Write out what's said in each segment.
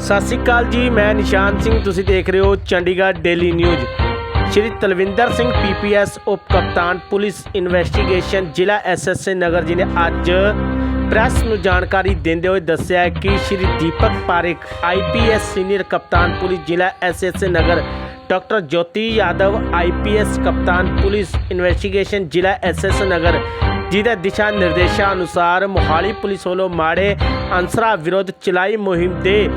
ਸਤਿ ਸ਼੍ਰੀ ਅਕਾਲ ਜੀ, ਮੈਂ ਨਿਸ਼ਾਨ ਸਿੰਘ, ਤੁਸੀਂ ਦੇਖ ਰਹੇ ਹੋ Chandigarh daily news Shri Talwinder Singh PPS ਉਪ ਕਪਤਾਨ, ਪੁਲਿਸ ਇਨਵੈਸਟੀਗੇਸ਼ਨ, ਜ਼ਿਲ੍ਹਾ ਐਸਐਸਏ ਨਗਰ ਜੀ ਨੇ ਅੱਜ ਪ੍ਰੈਸ ਨੂੰ ਜਾਣਕਾਰੀ ਦਿੰਦੇ ਹੋਏ ਦੱਸਿਆ ਕਿ ਸ਼੍ਰੀ ਦੀਪਕ ਪਾਰੇਖ ਆਈਪੀਐਸ ਸੀਨੀਅਰ ਕਪਤਾਨ, ਪੁਲਿਸ, ਜ਼ਿਲ੍ਹਾ SSA Nagar, doctor Jyoti Yadav IPS ਕਪਤਾਨ, ਪੁਲਿਸ ਇਨਵੈਸਟੀਗੇਸ਼ਨ, ਜ਼ਿਲ੍ਹਾ ਐਸਐਸ ਨਗਰ। ਜਿਹਦੇ ਦਿਸ਼ਾ ਨਿਰਦੇਸ਼ਾਂ ਅਨੁਸਾਰ ਮੋਹਾਲੀ ਪੁਲਿਸ ਵੱਲੋਂ ਮਾੜੇ ਅਨਸਰਾਂ ਵਿਰੁੱਧ ਚਲਾਈ ਮੁਹਿੰਮ ਦੇ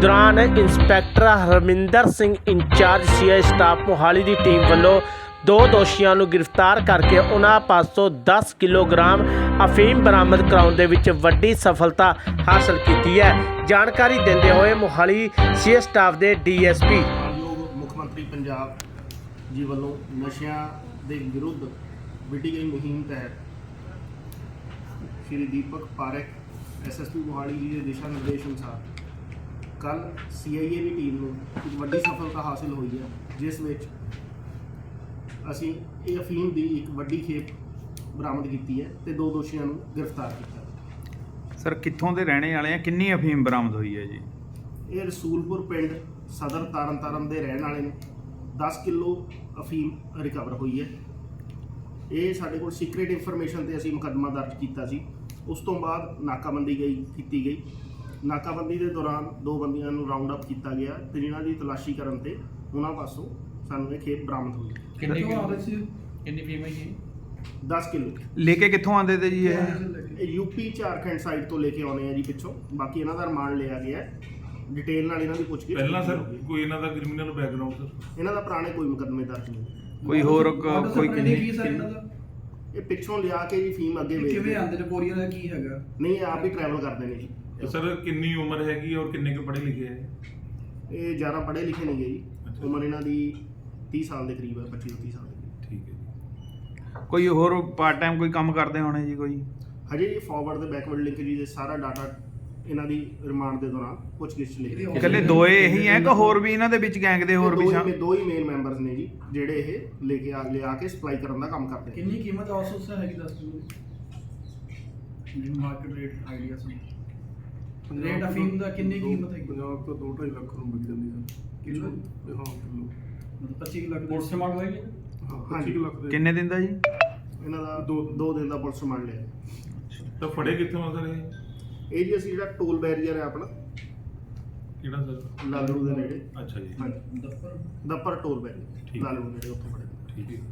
ਦੌਰਾਨ inspector Harminder Singh incharge CI staff Mohali ਦੀ ਟੀਮ ਵੱਲੋਂ ਦੋ ਦੋਸ਼ੀਆਂ ਨੂੰ ਗ੍ਰਿਫਤਾਰ ਕਰਕੇ ਉਹਨਾਂ ਪਾਸੋਂ 10 ਕਿਲੋਗ੍ਰਾਮ ਅਫੀਮ ਬਰਾਮਦ ਕਰਾਉਣ ਦੇ ਵਿੱਚ ਵੱਡੀ ਸਫਲਤਾ ਹਾਸਲ ਕੀਤੀ ਹੈ। ਜਾਣਕਾਰੀ ਦਿੰਦੇ ਹੋਏ ਮੋਹਾਲੀ ਸੀਆਈ ਸਟਾਫ ਦੇ ਡੀਐਸਪੀ ਜੋ ਮੁੱਖ ਮੰਤਰੀ ਪੰਜਾਬ ਜੀ ਵੱਲੋਂ ਨਸ਼ਿਆਂ ਦੇ ਵਿਰੁੱਧ ਵਿੱਢੀ ਗਈ ਮੁਹਿੰਮ ਤਹਿਤ ਸ਼੍ਰੀ ਦੀਪਕ ਪਾਰਕ ਐਸਐਸਪੀ ਮੋਹਾਲੀ ਜੀ ਦੇ ਦਿਸ਼ਾ ਨਿਰਦੇਸ਼ ਅਨੁਸਾਰ ਕੱਲ ਸੀਆਈਏ ਦੀ ਟੀਮ ਨੂੰ ਇੱਕ ਵੱਡੀ ਸਫਲਤਾ ਹਾਸਲ ਹੋਈ ਹੈ ਜਿਸ ਵਿੱਚ ਅਸੀਂ ਇਹ ਅਫੀਮ ਦੀ ਇੱਕ ਵੱਡੀ ਖੇਪ ਬਰਾਮਦ ਕੀਤੀ ਹੈ ਤੇ ਦੋ ਦੋਸ਼ੀਆਂ ਨੂੰ ਗ੍ਰਿਫਤਾਰ ਕੀਤਾ ਹੈ। ਸਰ ਕਿੱਥੋਂ ਦੇ ਰਹਿਣੇ ਵਾਲੇ ਆ? ਕਿੰਨੀ ਅਫੀਮ ਬਰਾਮਦ ਹੋਈ ਹੈ ਜੀ? ਇਹ ਰਸੂਲਪੁਰ ਪਿੰਡ ਸਦਰ ਤਰਨਤਾਰਨ ਦੇ ਰਹਿਣ ਵਾਲੇ ਨੇ। 10 ਕਿਲੋ ਅਫੀਮ ਰਿਕਵਰ ਹੋਈ ਹੈ। ਇਹ ਸਾਡੇ ਕੋਲ ਸੀਕ੍ਰੀਟ ਇਨਫੋਰਮੇਸ਼ਨ ਤੇ ਅਸੀਂ ਮੁਕੱਦਮਾ ਦਰਜ ਕੀਤਾ ਸੀ। ਉਸ ਤੋਂ ਬਾਅਦ ਨਾਕਾਬੰਦੀ ਗਈ ਕੀਤੀ ਗਈ। ਨਾਕਾਬੰਦੀ ਦੇ ਦੌਰਾਨ ਦੋ ਬੰਦੀਆਂ ਨੂੰ ਰਾਉਂਡ ਅਪ ਕੀਤਾ ਗਿਆ ਤੇ ਜਿਨ੍ਹਾਂ ਦੀ ਤਲਾਸ਼ੀ ਕਰਨ ਤੇ ਉਹਨਾਂ ਪਾਸੋਂ ਸਾਨੂੰ ਇਹ ਖੇਪ ਬਰਾਮਦ ਹੋਈ। ਕਿੰਨੀ ਕਿੰਨੀ ਫੀਮ ਹੈ ਜੀ 10 ਕਿਲੋ। ਲੈ ਕੇ ਕਿੱਥੋਂ ਆਉਂਦੇ ਤੇ ਜੀ ਇਹ? ਇਹ ਯੂਪੀ ਝਾਰਖੰਡ ਸਾਈਡ ਤੋਂ ਲੈ ਕੇ ਆਉਣੇ ਆ ਜੀ ਪਿੱਛੋਂ। ਬਾਕੀ ਇਹਨਾਂ ਦਾ ਰਿਮਾਂਡ ਲਿਆ ਗਿਆ ਹੈ। ਡਿਟੇਲ ਨਾਲ ਇਹਨਾਂ ਦੀ ਪੁੱਛਗਿੱਛ ਪਹਿਲਾਂ ਸਰ। ਕੋਈ ਇਹਨਾਂ ਦਾ ਕ੍ਰਿਮੀਨਲ ਬੈਕਗ੍ਰਾਉਂਡ ਸਰ? ਇਹਨਾਂ ਦਾ ਪੁਰਾਣੇ ਕੋਈ ਮੁਕੱਦਮੇ ਦਰਜ ਨਹੀਂ। ਕੋਈ ਹੋਰ ਕ- ਕੋਈ ਕਿੰਨੀ ਕਿੰਨੀ ਕੀ ਸਰ ਇਹਨਾਂ ਦਾ? ਇਹ ਪਿੱਛੋਂ ਲਿਆ ਕੇ ਜੀ ਫੀਮ ਅੱਗੇ ਵੇਚਦੇ ਕਿਵੇਂ ਆਉਂਦੇ ਨੇ? ਕੋਰੀਆ ਦਾ ਕੀ ਹੈਗਾ? ਨਹੀਂ ਇਹ ਆਪ ਹੀ ਟਰੈਵਲ ਕਰਦੇ ਨੇ ਜੀ। ਤੇ ਸਰ ਕਿੰਨੀ ਉਮਰ ਹੈਗੀ ਔਰ ਕਿੰਨੇ ਕੁ ਪੜ੍ਹੇ ਲਿਖੇ ਹੈ? ਇਹ ਜ਼ਿਆਦਾ ਪੜ੍ਹੇ ਲਿਖੇ ਨਹੀਂ ਗਏ ਜੀ। ਉਮਰ ਇਹਨਾਂ ਦੀ 30 ਸਾਲ ਦੇ ਕਰੀਬ ਹੈ 25 ਤੋਂ 30 ਸਾਲ ਦੇ ਕਰੀਬ। ਠੀਕ ਹੈ ਜੀ। ਕੋਈ ਹੋਰ ਪਾਰਟ ਟਾਈਮ ਕੋਈ ਕੰਮ ਕਰਦੇ ਹੋਣੇ ਜੀ ਕੋਈ? ਹਜੇ ਜੀ ਫਾਰਵਰਡ ਤੇ ਬੈਕਵਰਡ ਲਿੰਕ ਜੀ ਦੇ ਸਾਰਾ ਡਾਟਾ ਇਹਨਾਂ ਦੀ ਰਿਮਾਂਡ ਦੇ ਦੌਰਾਨ ਪੁੱਛਗਿੱਛ ਲਈ। ਇਕੱਲੇ ਦੋਏ ਇਹੀ ਹੈ ਕਿ ਹੋਰ ਵੀ ਇਹਨਾਂ ਦੇ ਵਿੱਚ ਗੈਂਗ ਦੇ ਹੋਰ ਵੀ ਦੋ ਸ਼ਾਮ ਹੀ ਦੋ ਹੀ ਮੇਨ ਮੈਂਬਰਸ ਨੇ ਜੀ ਜਿਹੜੇ ਇਹ ਲੈ ਕੇ ਆ ਲਿਆ ਕੇ ਸਪਲਾਈ ਕਰਨ ਦਾ ਕੰਮ ਕਰਦੇ ਨੇ। ਕਿੰਨੀ ਕੀਮਤ ਸਰ ਹੈਗੀ ਦੱਸ ਦਿਓ। ਜੀ ਮਾਰਕੀਟ ਰੇਟ ਆਈਡੀਆ ਸੁਣ। ਰੇਟ ਅਫੀਮ ਦਾ ਕਿੰਨੀ ਕੀਮਤ ਹੈਗੀ? ਪੰਜਾਬ ਤੋਂ 2.5 ਲੱਖ ਨੂੰ ਵਿਕ ਜਾਂਦੀ ਸਰ ਕਿਲੋ? ਹਾਂ ਕਿਲੋ। ਮਤਲਬ 25 ਲੱਖ ਦੇ ਉਸੇ ਮਾਡਲ ਹੈਗੀ ਹਾਂ ਹਾਂਜੀ। 25 ਲੱਖ ਦੇ। ਕਿੰਨੇ ਦਿਨ ਦਾ ਜੀ? ਇਹਨਾਂ ਦਾ ਦੋ ਦੋ ਦਿਨ ਦਾ ਪੁਲਿਸ ਰਿਮਾਂਡ ਲਿਆ। ਤਾਂ ਫੜੇ ਕਿੱਥੋਂ ਆ ਸਰ ਇਹ? ਇਹ ਜੀ ਅਸੀਂ ਜਿਹੜਾ ਟੋਲ ਬੈਰੀਅਰ ਹੈ ਆਪਣਾ ਕਿਹੜਾ ਸਰ? ਲਾਲੂ ਦੇ ਨੇੜੇ। ਅੱਛਾ ਜੀ। ਦਫਤਰ? ਦੱਪਰ ਟੋਲ ਬੈਰੀਅਰ ਠੀਕ। ਲਾਲੂ ਦੇ ਨੇੜੇ ਉੱਥੋਂ ਫੜੇ। ਠੀਕ ਹੈ।